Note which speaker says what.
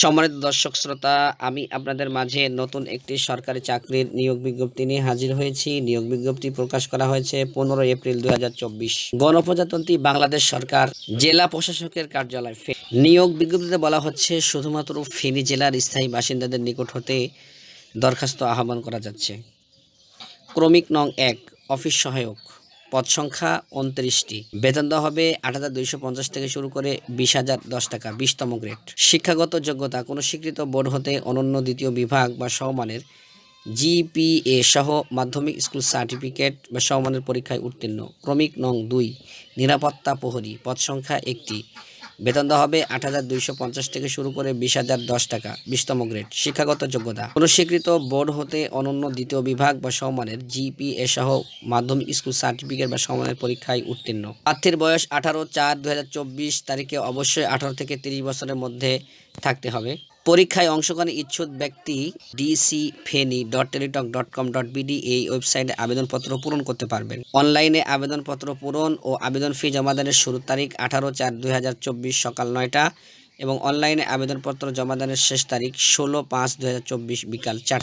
Speaker 1: সম্মানিত দর্শক শ্রোতা, আমি আপনাদের মাঝে নতুন একটি সরকারি চাকরির নিয়োগ বিজ্ঞপ্তি নিয়ে হাজির হয়েছি। নিয়োগ বিজ্ঞপ্তি প্রকাশ করা হয়েছে পনেরো এপ্রিল দু হাজার চব্বিশ। গণপ্রজাতন্ত্রী বাংলাদেশ সরকার জেলা প্রশাসকের কার্যালয় নিয়োগ বিজ্ঞপ্তিতে বলা হচ্ছে, শুধুমাত্র ফেনী জেলার স্থায়ী বাসিন্দাদের নিকট হতে দরখাস্ত আহ্বান করা যাচ্ছে। ক্রমিক নং এক, অফিস সহায়ক। পদ সংখ্যা উনত্রিশটি। বেতন দেওয়া হবে আট হাজার দুইশো পঞ্চাশ থেকে শুরু করে বিশ হাজার দশ টাকা, বিশতম গ্রেড। শিক্ষাগত যোগ্যতা, কোনো স্বীকৃত বোর্ড হতে অনন্য দ্বিতীয় বিভাগ বা সমমানের জিপিএ সহ মাধ্যমিক স্কুল সার্টিফিকেট বা সমমানের পরীক্ষায় উত্তীর্ণ। ক্রমিক নং দুই, নিরাপত্তা প্রহরী, পদ সংখ্যা একটি। বেতন দেওয়া হবে আট হাজার দুইশো পঞ্চাশ থেকে শুরু করে বিশ হাজার দশ টাকা, বিশতম গ্রেড, শিক্ষাগত যোগ্যতা। কোনো স্বীকৃত বোর্ড হতে অনন্য দ্বিতীয় বিভাগ বা সমমানের জিপিএ সহ মাধ্যমিক স্কুল সার্টিফিকেট বা সমমানের পরীক্ষায় উত্তীর্ণ। প্রার্থীর বয়স আঠারো চার দু তারিখে অবশ্যই আঠারো থেকে তিরিশ বছরের মধ্যে থাকতে হবে। পরীক্ষায় অংশগ্রহণের ইচ্ছুক ব্যক্তি DC Feni dot Teletalk dot com dot BD এই ওয়েবসাইটে আবেদনপত্র পূরণ করতে পারবেন। অনলাইনে আবেদনপত্র পূরণ ও আবেদন ফি জমাদানের শুরুর তারিখ আঠারো চার দুই সকাল নয়টা এবং অনলাইনে আবেদনপত্র জমাদানের শেষ তারিখ ষোলো পাঁচ দুই বিকাল চারটা।